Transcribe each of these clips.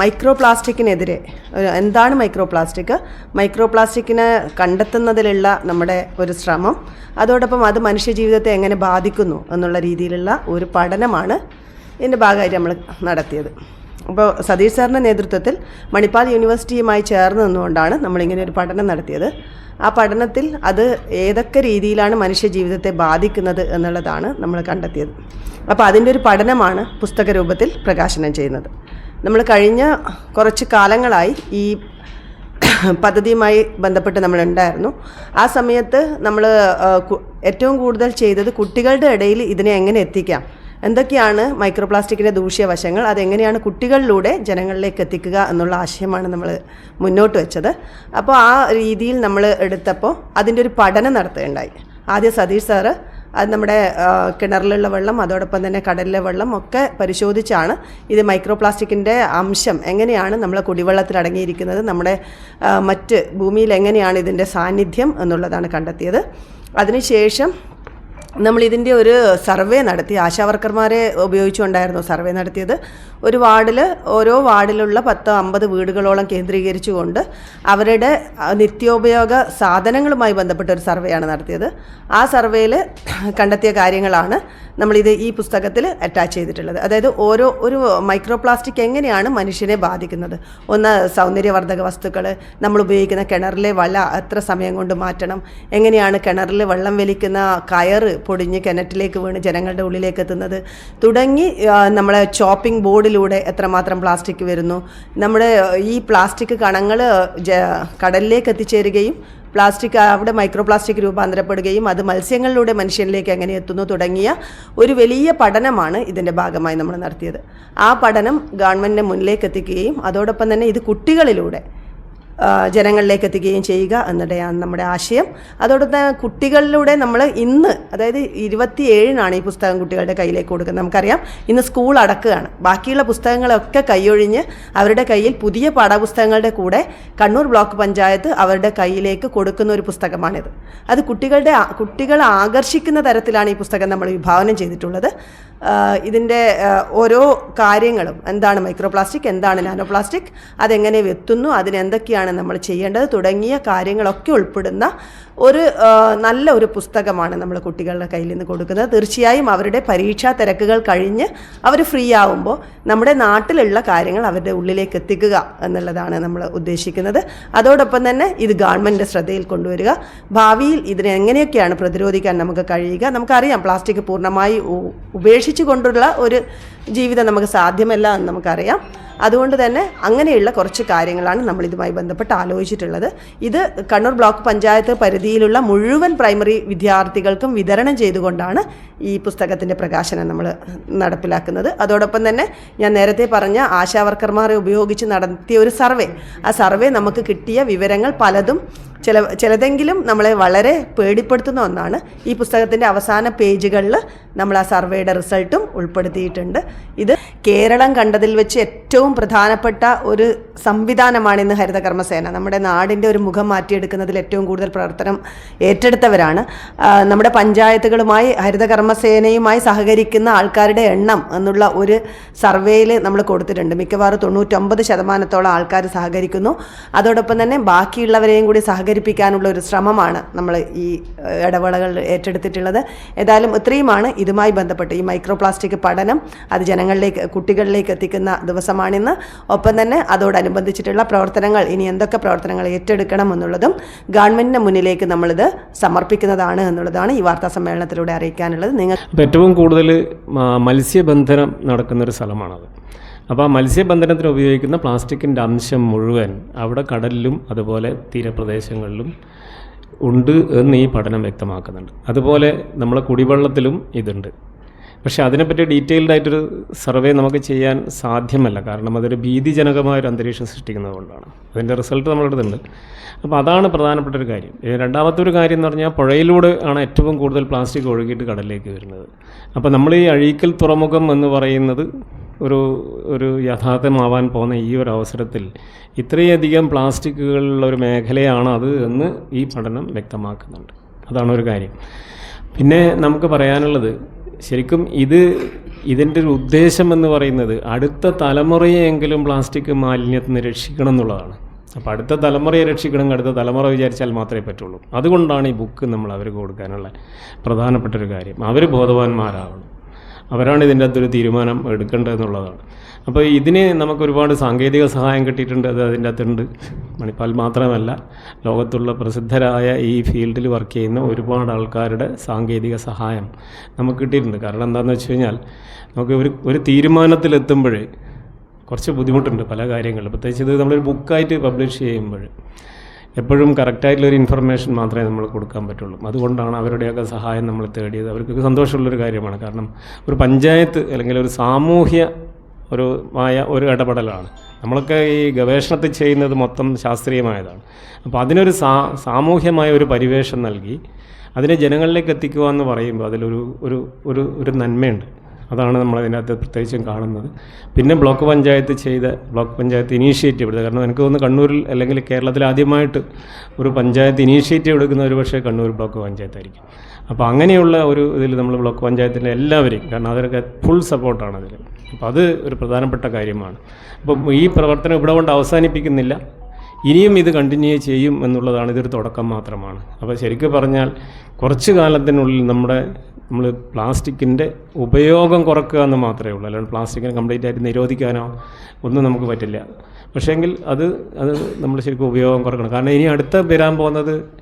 Micro പ്ലാസ്റ്റിക്കിനെതിരെ എന്താണ് micro plastic micro പ്ലാസ്റ്റിക്കിനെ കണ്ടെത്തുന്നതിലുള്ള നമ്മുടെ ഒരു ശ്രമം അതോടൊപ്പം അത് മനുഷ്യജീവിതത്തെ എങ്ങനെ ബാധിക്കുന്നു എന്നുള്ള രീതിയിലുള്ള ഒരു പഠനമാണ് ഇതിന്റെ ഭാഗമായിട്ട് നമ്മൾ നടത്തിയത്. അപ്പോൾ സതീഷ് സാറിന്റെ നേതൃത്വത്തിൽ മണിപ്പാൽ യൂണിവേഴ്സിറ്റിയുമായി ചേർന്ന് നിന്നുകൊണ്ടാണ് നമ്മളിങ്ങനെ ഒരു പഠനം നടത്തിയത്. ആ പഠനത്തിൽ അത് ഏതൊക്കെ രീതിയിലാണ് മനുഷ്യ ജീവിതത്തെ ബാധിക്കുന്നത് എന്നുള്ളതാണ് നമ്മൾ കണ്ടെത്തിയത്. അപ്പോൾ അതിന്റെ ഒരു പഠനമാണ് പുസ്തക രൂപത്തിൽ പ്രകാശനം ചെയ്യുന്നത്. നമ്മൾ കഴിഞ്ഞ കുറച്ച് കാലങ്ങളായി ഈ പദ്ധതിയുമായി ബന്ധപ്പെട്ട് നമ്മളുണ്ടായിരുന്നു ആ സമയത്ത് നമ്മൾ ഏറ്റവും കൂടുതൽ ചെയ്തത് കുട്ടികളുടെ ഇടയിൽ ഇതിനെ എങ്ങനെ എത്തിക്കാം? എന്തൊക്കെയാണ് മൈക്രോപ്ലാസ്റ്റിക്കിന്റെ ദൂഷ്യവശങ്ങൾ? അതെങ്ങനെയാണ് കുട്ടികളിലൂടെ ജനങ്ങളിലേക്ക് എത്തിക്കുക എന്നുള്ള ആശയമാണ് നമ്മൾ മുന്നോട്ട് വെച്ചത്. അപ്പോൾ ആ രീതിയിൽ നമ്മൾ എടുത്തപ്പോൾ അതിന്റെ ഒരു പഠനം നടത്തുകയുണ്ടായി. ആദ്യം സതീഷ് സാറ് അത് നമ്മുടെ കിണറിലുള്ള വെള്ളം അതോടൊപ്പം തന്നെ കടലിലെ വെള്ളം ഒക്കെ പരിശോധിച്ചാണ് ഇത് മൈക്രോ പ്ലാസ്റ്റിക്കിന്റെ അംശം എങ്ങനെയാണ് നമ്മളെ കുടിവെള്ളത്തിൽ അടങ്ങിയിരിക്കുന്നത് നമ്മുടെ മറ്റ് ഭൂമിയിൽ എങ്ങനെയാണ് ഇതിന്റെ സാന്നിധ്യം എന്നുള്ളതാണ് കണ്ടെത്തിയത്. അതിനുശേഷം നമ്മൾ ഇതിന്റെ ഒരു സർവേ നടത്തി ആശാവർക്കർമാരെ ഉപയോഗിച്ചുകൊണ്ടായിരുന്നു സർവേ നടത്തിയത്. ഒരു വാർഡിൽ ഓരോ വാർഡിലുള്ള പത്ത് അമ്പത് വീടുകളോളം കേന്ദ്രീകരിച്ചുകൊണ്ട് അവരുടെ നിത്യോപയോഗ സാധനങ്ങളുമായി ബന്ധപ്പെട്ട ഒരു സർവേയാണ് നടത്തിയത്. ആ സർവേയിൽ കണ്ടെത്തിയ കാര്യങ്ങളാണ് നമ്മളിത് ഈ പുസ്തകത്തിൽ അറ്റാച്ച് ചെയ്തിട്ടുള്ളത്. അതായത് ഓരോ ഒരു മൈക്രോ പ്ലാസ്റ്റിക് എങ്ങനെയാണ് മനുഷ്യനെ ബാധിക്കുന്നത്? ഒന്ന് സൗന്ദര്യവർദ്ധക വസ്തുക്കൾ നമ്മൾ ഉപയോഗിക്കുന്ന കിണറിലെ വല എത്ര സമയം കൊണ്ട് മാറ്റണം? എങ്ങനെയാണ് കിണറിൽ വെള്ളം വലിക്കുന്ന കയറ് പൊടിഞ്ഞ് കിണറ്റിലേക്ക് വീണ് ജനങ്ങളുടെ ഉള്ളിലേക്ക് എത്തുന്നത്? തുടങ്ങി നമ്മളെ ചോപ്പിംഗ് ബോർഡിലൂടെ എത്രമാത്രം പ്ലാസ്റ്റിക് വരുന്നു? നമ്മുടെ ഈ പ്ലാസ്റ്റിക് കണങ്ങൾ കടലിലേക്ക് എത്തിച്ചേരുകയും പ്ലാസ്റ്റിക് അവിടെ മൈക്രോ പ്ലാസ്റ്റിക് രൂപാന്തരപ്പെടുകയും അത് മത്സ്യങ്ങളിലൂടെ മനുഷ്യനിലേക്ക് എങ്ങനെ എത്തുന്നു തുടങ്ങിയ ഒരു വലിയ പഠനമാണ് ഇതിന്റെ ഭാഗമായി നമ്മൾ നടത്തിയത്. ആ പഠനം ഗവൺമെന്റിന്റെ മുന്നിലേക്ക് എത്തിക്കുകയും അതോടൊപ്പം തന്നെ ഇത് കുട്ടികളിലൂടെ ജനങ്ങളിലേക്ക് എത്തിക്കുകയും ചെയ്യുക എന്നുള്ളതാണ് നമ്മുടെ ആശയം. അതോടൊപ്പം കുട്ടികളിലൂടെ നമ്മൾ ഇന്ന് അതായത് ഇരുപത്തി ഏഴിനാണ് ഈ പുസ്തകം കുട്ടികളുടെ കയ്യിലേക്ക് കൊടുക്കുന്നത്. നമുക്കറിയാം ഇന്ന് സ്കൂൾ അടക്കുകയാണ്. ബാക്കിയുള്ള പുസ്തകങ്ങളൊക്കെ കൈയൊഴിഞ്ഞ് അവരുടെ കയ്യിൽ പുതിയ പാഠപുസ്തകങ്ങളുടെ കൂടെ കണ്ണൂർ ബ്ലോക്ക് പഞ്ചായത്ത് അവരുടെ കയ്യിലേക്ക് കൊടുക്കുന്ന ഒരു പുസ്തകമാണിത്. അത് കുട്ടികളുടെ കുട്ടികളെ ആകർഷിക്കുന്ന തരത്തിലാണ് ഈ പുസ്തകം നമ്മൾ വിഭാവനം ചെയ്തിട്ടുള്ളത്. ഇതിന്റെ ഓരോ കാര്യങ്ങളും എന്താണ് മൈക്രോപ്ലാസ്റ്റിക് എന്താണ് നാനോ പ്ലാസ്റ്റിക് അതെങ്ങനെ എത്തുന്നു അതിനെന്തൊക്കെയാണ് നമ്മൾ ചെയ്യേണ്ടത് തുടങ്ങിയ കാര്യങ്ങളൊക്കെ ഉൾപ്പെടുന്ന ഒരു നല്ല ഒരു പുസ്തകമാണ് നമ്മൾ കുട്ടികളുടെ കയ്യിൽ നിന്ന് കൊടുക്കുന്നത്. തീർച്ചയായും അവരുടെ പരീക്ഷാ തിരക്കുകൾ കഴിഞ്ഞ് അവർ ഫ്രീ ആവുമ്പോൾ നമ്മുടെ നാട്ടിലുള്ള കാര്യങ്ങൾ അവരുടെ ഉള്ളിലേക്ക് എത്തിക്കുക എന്നുള്ളതാണ് നമ്മൾ ഉദ്ദേശിക്കുന്നത്. അതോടൊപ്പം തന്നെ ഇത് ഗവൺമെന്റ് ശ്രദ്ധയിൽ കൊണ്ടുവരിക. ഭാവിയിൽ ഇതിനെ എങ്ങനെയൊക്കെയാണ് പ്രതിരോധിക്കാൻ നമുക്ക് കഴിയുക? നമുക്കറിയാം പ്ലാസ്റ്റിക് പൂർണമായി ഉപേക്ഷിച്ചു കൊണ്ടുള്ള ഒരു ജീവിതം നമുക്ക് സാധ്യമല്ല എന്ന് നമുക്കറിയാം. അതുകൊണ്ട് തന്നെ അങ്ങനെയുള്ള കുറച്ച് കാര്യങ്ങളാണ് നമ്മൾ ഇതുമായി ബന്ധപ്പെട്ട് ആലോചിച്ചിട്ടുള്ളത്. ഇത് കണ്ണൂർ ബ്ലോക്ക് പഞ്ചായത്ത് പരിധിയിലുള്ള മുഴുവൻ പ്രൈമറി വിദ്യാർത്ഥികൾക്കും വിതരണം ചെയ്തുകൊണ്ടാണ് ഈ പുസ്തകത്തിന്റെ പ്രകാശനം നമ്മൾ നടപ്പിലാക്കുന്നത്. അതോടൊപ്പം തന്നെ ഞാൻ നേരത്തെ പറഞ്ഞ ആശാവർക്കർമാരെ ഉപയോഗിച്ച് നടത്തിയ ഒരു സർവേ. ആ സർവേ നമുക്ക് കിട്ടിയ വിവരങ്ങൾ പലതും ചില ചിലതെങ്കിലും നമ്മളെ വളരെ പേടിപ്പെടുത്തുന്ന ഒന്നാണ്. ഈ പുസ്തകത്തിന്റെ അവസാന പേജുകളിൽ നമ്മൾ ആ സർവേയുടെ റിസൾട്ടും ഉൾപ്പെടുത്തിയിട്ടുണ്ട്. ഇത് കേരളം കണ്ടതിൽ വെച്ച് ഏറ്റവും പ്രധാനപ്പെട്ട ഒരു സംവിധാനമാണ് ഇന്ന് ഹരിതകർമ്മസേന. നമ്മുടെ നാടിന്റെ ഒരു മുഖം മാറ്റിയെടുക്കുന്നതിൽ ഏറ്റവും കൂടുതൽ പ്രവർത്തനം ഏറ്റെടുത്തവരാണ്. നമ്മുടെ പഞ്ചായത്തുകളുമായി ഹരിതകർമ്മസേനയുമായി സഹകരിക്കുന്ന ആൾക്കാരുടെ എണ്ണം എന്നുള്ള ഒരു സർവേയിൽ നമ്മൾ കൊടുത്തിട്ടുണ്ട്. മിക്കവാറും തൊണ്ണൂറ്റൊമ്പത് ശതമാനത്തോളം ആൾക്കാർ സഹകരിക്കുന്നു. അതോടൊപ്പം തന്നെ ബാക്കിയുള്ളവരെയും കൂടി സഹകരിപ്പിക്കാനുള്ള ഒരു ശ്രമമാണ് നമ്മൾ ഈ ഇടവേളകൾ ഏറ്റെടുത്തിട്ടുള്ളത്. ഏതായാലും ഇത്രയുമാണ് ഇതുമായി ബന്ധപ്പെട്ട് ഈ മൈക്രോ പ്ലാസ്റ്റിക് പഠനം. അത് ജനങ്ങളിലേക്ക് കുട്ടികളിലേക്ക് എത്തിക്കുന്ന ദിവസമാണിന്ന് ഒപ്പം തന്നെ അതോടനുബന്ധിച്ചിട്ടുള്ള പ്രവർത്തനങ്ങൾ ഇനി എന്തൊക്കെ പ്രവർത്തനങ്ങൾ ഏറ്റെടുക്കണം എന്നുള്ളതും ഗവൺമെന്റിന് മുന്നിലേക്ക് നമ്മളിത് സമർപ്പിക്കുന്നതാണ് എന്നുള്ളതാണ് ഈ വാർത്താ സമ്മേളനത്തിലൂടെ അറിയിക്കാനുള്ളത്. നിങ്ങൾ ഏറ്റവും കൂടുതൽ മത്സ്യബന്ധനം നടക്കുന്നൊരു സ്ഥലമാണത്. അപ്പോൾ ആ മത്സ്യബന്ധനത്തിന് ഉപയോഗിക്കുന്ന പ്ലാസ്റ്റിക്കിന്റെ അംശം മുഴുവൻ അവിടെ കടലിലും അതുപോലെ തീരപ്രദേശങ്ങളിലും ഉണ്ട് എന്ന് ഈ പഠനം വ്യക്തമാക്കുന്നുണ്ട്. അതുപോലെ നമ്മളെ കുടിവെള്ളത്തിലും ഇതുണ്ട്. പക്ഷേ അതിനെപ്പറ്റി ഡീറ്റെയിൽഡ് ആയിട്ടൊരു സർവേ നമുക്ക് ചെയ്യാൻ സാധ്യമല്ല. കാരണം അതൊരു ഭീതിജനകമായ ഒരു അന്തരീക്ഷം സൃഷ്ടിക്കുന്നതുകൊണ്ടാണ് അതിന്റെ റിസൾട്ട് നമ്മുടെ അടുത്തുണ്ട് അപ്പോൾ അതാണ് പ്രധാനപ്പെട്ട ഒരു കാര്യം. രണ്ടാമത്തെ ഒരു കാര്യം എന്ന് പറഞ്ഞാൽ പുഴയിലൂടെ ആണ് ഏറ്റവും കൂടുതൽ പ്ലാസ്റ്റിക് ഒഴുകിയിട്ട് കടലിലേക്ക് വരുന്നത്. അപ്പോൾ നമ്മൾ ഈ അഴീക്കൽ തുറമുഖം എന്ന് പറയുന്നത് ഒരു ഒരു യാഥാർത്ഥ്യമാവാൻ പോകുന്ന ഈ ഒരു അവസരത്തിൽ ഇത്രയധികം പ്ലാസ്റ്റിക്കുകളുള്ള ഒരു മേഖലയാണ് അത് എന്ന് ഈ പഠനം വ്യക്തമാക്കുന്നുണ്ട്. അതാണ് ഒരു കാര്യം. പിന്നെ നമുക്ക് പറയാനുള്ളത് ശരിക്കും ഇത് ഇതിന്റെ ഒരു ഉദ്ദേശം എന്ന് പറയുന്നത് അടുത്ത തലമുറയെങ്കിലും പ്ലാസ്റ്റിക് മാലിന്യത്തിൽ നിന്ന് രക്ഷിക്കണം എന്നുള്ളതാണ്. അപ്പോൾ അടുത്ത തലമുറയെ രക്ഷിക്കണം അടുത്ത തലമുറ വിചാരിച്ചാൽ മാത്രമേ പറ്റുള്ളൂ. അതുകൊണ്ടാണ് ഈ ബുക്ക് നമ്മൾ അവർക്ക് കൊടുക്കാനുള്ള പ്രധാനപ്പെട്ട ഒരു കാര്യം. അവർ ബോധവാന്മാരാവണം. അവരാണ് ഇതിന്റെ അകത്തൊരു തീരുമാനം എടുക്കേണ്ടതെന്നുള്ളതാണ് അപ്പോൾ ഇതിന് നമുക്ക് ഒരുപാട് സാങ്കേതിക സഹായം കിട്ടിയിട്ടുണ്ട് അത് അതിന്റെ അകത്തുണ്ട്. മണിപ്പാൽ മാത്രമല്ല ലോകത്തുള്ള പ്രസിദ്ധരായ ഈ ഫീൽഡിൽ വർക്ക് ചെയ്യുന്ന ഒരുപാട് ആൾക്കാരുടെ സാങ്കേതിക സഹായം നമുക്ക് കിട്ടിയിട്ടുണ്ട്. കാരണം എന്താണെന്ന് വെച്ച് കഴിഞ്ഞാൽ നമുക്ക് ഒരു ഒരു തീരുമാനത്തിലെത്തുമ്പോഴേ കുറച്ച് ബുദ്ധിമുട്ടുണ്ട് പല കാര്യങ്ങളും. പ്രത്യേകിച്ച് ഇത് നമ്മളൊരു ബുക്കായിട്ട് പബ്ലിഷ് ചെയ്യുമ്പോൾ എപ്പോഴും കറക്റ്റായിട്ടുള്ളൊരു ഇൻഫർമേഷൻ മാത്രമേ നമ്മൾ കൊടുക്കാൻ പറ്റുള്ളൂ. അതുകൊണ്ടാണ് അവരുടെയൊക്കെ സഹായം നമ്മൾ തേടിയത്. അവർക്കൊക്കെ സന്തോഷമുള്ളൊരു കാര്യമാണ്. കാരണം ഒരു പഞ്ചായത്ത് അല്ലെങ്കിൽ ഒരു സാമൂഹ്യ ഒരു മായ ഒരു ഇടപെടലാണ്. നമ്മളൊക്കെ ഈ ഗവേഷണത്തിൽ ചെയ്യുന്നത് മൊത്തം ശാസ്ത്രീയമായതാണ്. അപ്പോൾ അതിനൊരു സാ സാമൂഹ്യമായ ഒരു പരിവേഷം നൽകി അതിനെ ജനങ്ങളിലേക്ക് എത്തിക്കുക എന്ന് പറയുമ്പോൾ അതിലൊരു ഒരു ഒരു ഒരു നന്മയുണ്ട്. അതാണ് നമ്മൾ അതിനകത്ത് പ്രത്യേകിച്ചും കാണുന്നത്. പിന്നെ ബ്ലോക്ക് പഞ്ചായത്ത് ചെയ്ത ബ്ലോക്ക് പഞ്ചായത്ത് ഇനീഷ്യേറ്റീവ് എടുത്തത്. കാരണം എനിക്ക് തോന്നുന്നു കണ്ണൂരിൽ അല്ലെങ്കിൽ കേരളത്തിൽ ആദ്യമായിട്ട് ഒരു പഞ്ചായത്ത് ഇനീഷ്യേറ്റീവ് എടുക്കുന്ന ഒരു പക്ഷേ കണ്ണൂർ ബ്ലോക്ക് പഞ്ചായത്തായിരിക്കും. അപ്പോൾ അങ്ങനെയുള്ള ഒരു ഇതിൽ നമ്മൾ ബ്ലോക്ക് പഞ്ചായത്തിന്റെ എല്ലാവരെയും കാരണം അവരൊക്കെ ഫുൾ സപ്പോർട്ടാണ് അതിൽ. അപ്പോൾ അത് ഒരു പ്രധാനപ്പെട്ട കാര്യമാണ്. അപ്പം ഈ പ്രവർത്തനം ഇവിടെ കൊണ്ട് അവസാനിപ്പിക്കുന്നില്ല. ഇനിയും ഇത് കണ്ടിന്യൂ ചെയ്യും എന്നുള്ളതാണ് ഇതൊരു തുടക്കം മാത്രമാണ്. അപ്പോൾ ശരിക്കും പറഞ്ഞാൽ കുറച്ച് കാലത്തിനുള്ളിൽ നമ്മുടെ നമ്മൾ പ്ലാസ്റ്റിക്കിന്റെ ഉപയോഗം കുറക്കുക എന്ന് മാത്രമേ ഉള്ളൂ. അല്ലാണ്ട് പ്ലാസ്റ്റിക്കിനെ കംപ്ലീറ്റ് ആയിട്ട് നിരോധിക്കാനോ ഒന്നും നമുക്ക് പറ്റില്ല. പക്ഷേങ്കിൽ അത് അത് നമ്മൾ ശരിക്കും ഉപയോഗം കുറക്കണം. കാരണം ഇനി അടുത്ത വരാൻ പോകുന്നത്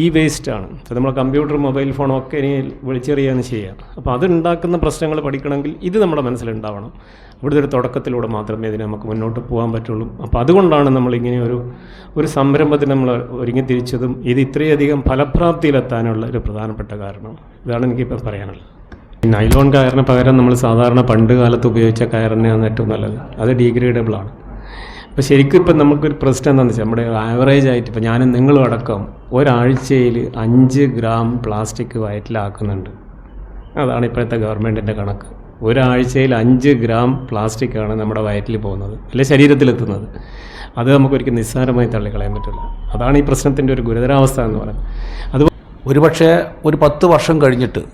ഈ വേസ്റ്റാണ് അത് നമ്മൾ കമ്പ്യൂട്ടർ മൊബൈൽ ഫോണും ഒക്കെ ഇനി വിളിച്ചെറിയാണ് ചെയ്യുക. അപ്പോൾ അതുണ്ടാക്കുന്ന പ്രശ്നങ്ങൾ പഠിക്കണമെങ്കിൽ ഇത് നമ്മുടെ മനസ്സിലുണ്ടാവണം. ഇവിടുത്തെ ഒരു തുടക്കത്തിലൂടെ മാത്രമേ ഇതിനെ നമുക്ക് മുന്നോട്ട് പോകാൻ പറ്റുള്ളൂ. അപ്പോൾ അതുകൊണ്ടാണ് നമ്മൾ ഇങ്ങനെ ഒരു ഒരു സംരംഭത്തിന് നമ്മൾ ഒരുങ്ങി തിരിച്ചതും ഇത് ഇത്രയധികം ഫലപ്രാപ്തിയിലെത്താനുള്ള ഒരു പ്രധാനപ്പെട്ട കാരണം. ഇതാണ് എനിക്കിപ്പോൾ പറയാനുള്ളത്. നൈലോൺ കയറിന് പകരം നമ്മൾ സാധാരണ പണ്ട് കാലത്ത് ഉപയോഗിച്ച കയറിനെയാണ് ഏറ്റവും നല്ലത്. അത് ഡീഗ്രേഡബിൾ ആണ് അപ്പോൾ ശരിക്കും ഇപ്പം നമുക്കൊരു പ്രശ്നം എന്താണെന്ന് വെച്ചാൽ നമ്മുടെ ആവറേജ് ആയിട്ട് ഇപ്പം ഞാനും നിങ്ങളും അടക്കം ഒരാഴ്ചയിൽ അഞ്ച് ഗ്രാം പ്ലാസ്റ്റിക് വയറ്റിലാക്കുന്നുണ്ട് അതാണ് ഇപ്പോഴത്തെ ഗവൺമെന്റിന്റെ കണക്ക്. ഒരാഴ്ചയിൽ അഞ്ച് ഗ്രാം പ്ലാസ്റ്റിക്കാണ് നമ്മുടെ വയറ്റിൽ പോകുന്നത് അല്ലെ ശരീരത്തിലെത്തുന്നത്. അത് നമുക്കൊരിക്കലും നിസ്സാരമായി തള്ളിക്കളയാൻ പറ്റില്ല. അതാണ് ഈ പ്രശ്നത്തിന്റെ ഒരു ഗുരുതരാവസ്ഥ എന്ന് പറയുന്നത്. അത് ഒരുപക്ഷെ ഒരു പത്ത് വർഷം കഴിഞ്ഞിട്ട്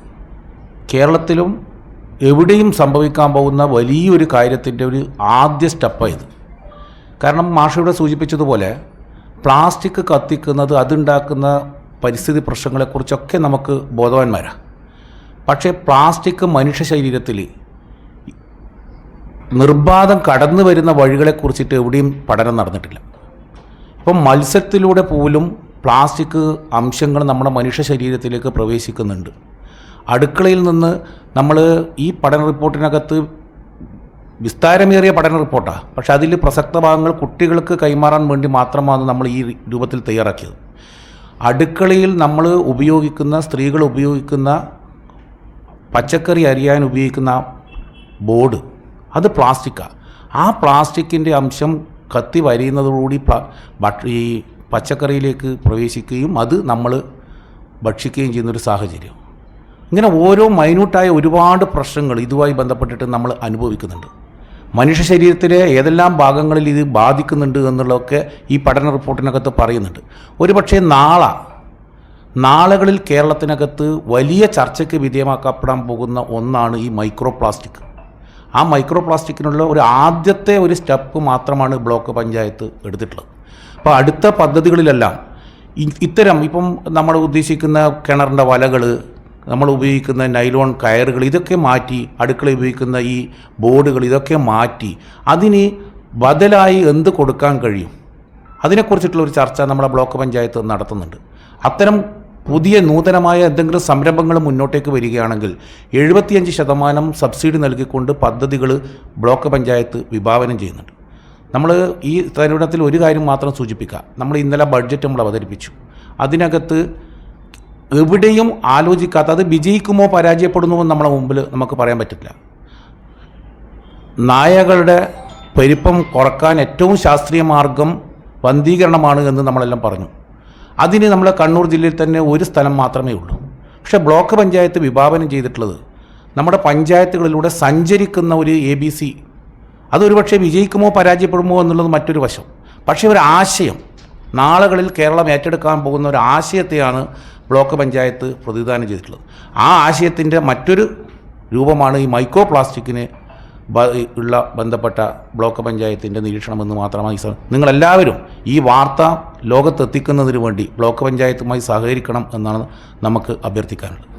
കേരളത്തിലും എവിടെയും സംഭവിക്കാൻ പോകുന്ന വലിയൊരു കാര്യത്തിന്റെ ഒരു ആദ്യ സ്റ്റെപ്പായത് കാരണം മാഷയുടെ സൂചിപ്പിച്ചതുപോലെ പ്ലാസ്റ്റിക് കത്തിക്കുന്നത് അതുണ്ടാക്കുന്ന പരിസ്ഥിതി പ്രശ്നങ്ങളെക്കുറിച്ചൊക്കെ നമുക്ക് ബോധവാന്മാരാണ് പക്ഷേ പ്ലാസ്റ്റിക് മനുഷ്യ ശരീരത്തിൽ നിർബാധം കടന്നു വരുന്ന വഴികളെക്കുറിച്ചിട്ട് എവിടെയും പഠനം നടന്നിട്ടില്ല. അപ്പം മത്സ്യത്തിലൂടെ പോലും പ്ലാസ്റ്റിക് അംശങ്ങൾ നമ്മുടെ മനുഷ്യ ശരീരത്തിലേക്ക് പ്രവേശിക്കുന്നുണ്ട്. അടുക്കളയിൽ നിന്ന് നമ്മൾ ഈ പഠന റിപ്പോർട്ടിനകത്ത് വിസ്താരമേറിയ പഠന റിപ്പോർട്ടാണ് പക്ഷെ അതിൽ പ്രസക്ത ഭാഗങ്ങൾ കുട്ടികൾക്ക് കൈമാറാൻ വേണ്ടി മാത്രമാണ് നമ്മൾ ഈ രൂപത്തിൽ തയ്യാറാക്കിയത്. അടുക്കളയിൽ നമ്മൾ ഉപയോഗിക്കുന്ന സ്ത്രീകൾ ഉപയോഗിക്കുന്ന പച്ചക്കറി അരിയാൻ ഉപയോഗിക്കുന്ന ബോർഡ് അത് പ്ലാസ്റ്റിക്കാണ് ആ പ്ലാസ്റ്റിക്കിന്റെ അംശം കത്തി വരിയുന്നതോടുകൂടി ഈ പച്ചക്കറിയിലേക്ക് പ്രവേശിക്കുകയും അത് നമ്മൾ ഭക്ഷിക്കുകയും ചെയ്യുന്നൊരു സാഹചര്യം. ഇങ്ങനെ ഓരോ മൈന്യൂട്ടായ ഒരുപാട് പ്രശ്നങ്ങൾ ഇതുമായി ബന്ധപ്പെട്ടിട്ട് നമ്മൾ അനുഭവിക്കുന്നുണ്ട്. മനുഷ്യ ശരീരത്തിലെ ഏതെല്ലാം ഭാഗങ്ങളിൽ ഇത് ബാധിക്കുന്നുണ്ട് എന്നുള്ളതൊക്കെ ഈ പഠന റിപ്പോർട്ടിനകത്ത് പറയുന്നുണ്ട്. ഒരു പക്ഷേ നാള നാളുകളിൽ കേരളത്തിനകത്ത് വലിയ ചർച്ചയ്ക്ക് വിധേയമാക്കപ്പെടാൻ പോകുന്ന ഒന്നാണ് ഈ മൈക്രോ പ്ലാസ്റ്റിക് ആ മൈക്രോ പ്ലാസ്റ്റിക്കിനുള്ള ഒരു ആദ്യത്തെ ഒരു സ്റ്റെപ്പ് മാത്രമാണ് ബ്ലോക്ക് പഞ്ചായത്ത് എടുത്തിട്ടുള്ളത്. അപ്പോൾ അടുത്ത പദ്ധതികളിലെല്ലാം ഇത്തരം ഇപ്പം നമ്മൾ ഉദ്ദേശിക്കുന്ന കിണറിന്റെ വലകൾ നമ്മൾ ഉപയോഗിക്കുന്ന നൈലോൺ കയറുകൾ ഇതൊക്കെ മാറ്റി അടുക്കള ഉപയോഗിക്കുന്ന ഈ ബോർഡുകൾ ഇതൊക്കെ മാറ്റി അതിന് ബദലായി എന്ത് കൊടുക്കാൻ കഴിയും? അതിനെക്കുറിച്ചിട്ടുള്ള ഒരു ചർച്ച നമ്മുടെ ബ്ലോക്ക് പഞ്ചായത്ത് നടത്തുന്നുണ്ട്. അത്തരം പുതിയ നൂതനമായ എന്തെങ്കിലും സംരംഭങ്ങൾ മുന്നോട്ടേക്ക് വരികയാണെങ്കിൽ എഴുപത്തിയഞ്ച് ശതമാനം സബ്സിഡി നൽകിക്കൊണ്ട് പദ്ധതികൾ ബ്ലോക്ക് പഞ്ചായത്ത് വിഭാവനം ചെയ്യുന്നുണ്ട്. നമ്മൾ ഈ തരുണത്തിൽ ഒരു കാര്യം മാത്രം സൂചിപ്പിക്കാം. നമ്മൾ ഇന്നലെ ബഡ്ജറ്റ് നമ്മൾ അവതരിപ്പിച്ചു. അതിനകത്ത് എവിടെയും ആലോചിക്കാത്ത അത് വിജയിക്കുമോ പരാജയപ്പെടുന്നുവോ നമ്മളെ മുമ്പിൽ നമുക്ക് പറയാൻ പറ്റില്ല. നായകളുടെ പെരുപ്പം കുറയ്ക്കാൻ ഏറ്റവും ശാസ്ത്രീയ മാർഗം വന്ധീകരണമാണ് എന്ന് നമ്മളെല്ലാം പറഞ്ഞു. അതിന് നമ്മളെ കണ്ണൂർ ജില്ലയിൽ തന്നെ ഒരു സ്ഥലം മാത്രമേ ഉള്ളൂ. പക്ഷേ ബ്ലോക്ക് പഞ്ചായത്ത് വിഭാവനം ചെയ്തിട്ടുള്ളത് നമ്മുടെ പഞ്ചായത്തുകളിലൂടെ സഞ്ചരിക്കുന്ന ഒരു എ ബി സി അതൊരു പക്ഷേ വിജയിക്കുമോ പരാജയപ്പെടുമോ എന്നുള്ളത് മറ്റൊരു വശം. പക്ഷേ ഒരു ആശയം നാളുകളിൽ കേരളം ഏറ്റെടുക്കാൻ പോകുന്ന ഒരു ആശയത്തെയാണ് ബ്ലോക്ക് പഞ്ചായത്ത് പ്രതിദാനം ചെയ്തിട്ടുള്ളത്. ആ ആശയത്തിന്റെ മറ്റൊരു രൂപമാണ് ഈ മൈക്രോ പ്ലാസ്റ്റിക്കിന് ഉള്ള ബന്ധപ്പെട്ട ബ്ലോക്ക് പഞ്ചായത്തിന്റെ നിരീക്ഷണമെന്ന് മാത്രമായി നിങ്ങളെല്ലാവരും ഈ വാർത്ത ലോകത്തെത്തിക്കുന്നതിന് വേണ്ടി ബ്ലോക്ക് പഞ്ചായത്തുമായി സഹകരിക്കണം എന്നാണ് നമുക്ക് അഭ്യർത്ഥിക്കാനുള്ളത്.